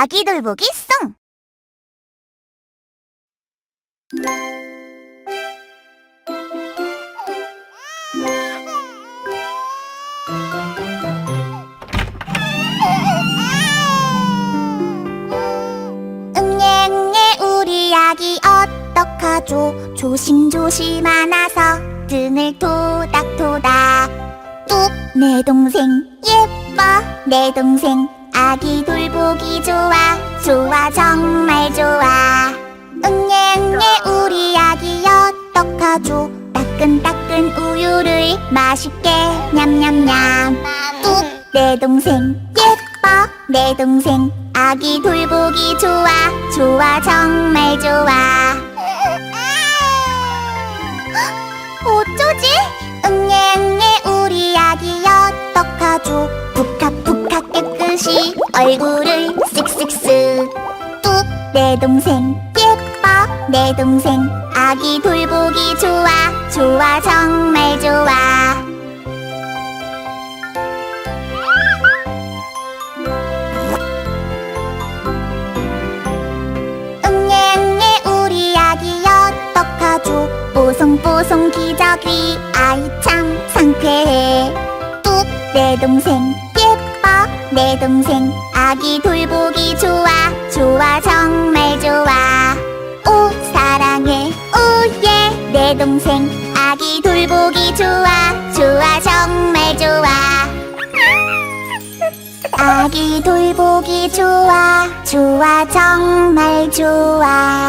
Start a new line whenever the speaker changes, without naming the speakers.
아기 돌보기 송! 응애응애 우리 아기 어떡하죠? 조심조심 안아서 등을 토닥토닥. 뚝 내 동생 예뻐. 내 동생 아기 돌보기 좋아. 좋아 정말 좋아. 응애 응애 우리 아기 어떡하죠? 따끈따끈 우유를 맛있게. 냠냠냠. 뚝 내 동생 예뻐. 내 동생 아기 돌보기 좋아. 좋아 정말 좋아 얼굴을 쓱쓱쓱 뚝. 내 동생 예뻐. 내 동생 아기 돌보기 좋아. 좋아 정말 좋아. 응애응애 우리 아기 어떡하죠? 뽀송뽀송 기저귀. 아이 참 상쾌해. 뚝. 내 동생 내 동생 아기 돌보기 좋아 좋아 정말 좋아. 오 사랑해. 오예. 내 동생 아기 돌보기 좋아 좋아 정말 좋아. 아기 돌보기 좋아 좋아 정말 좋아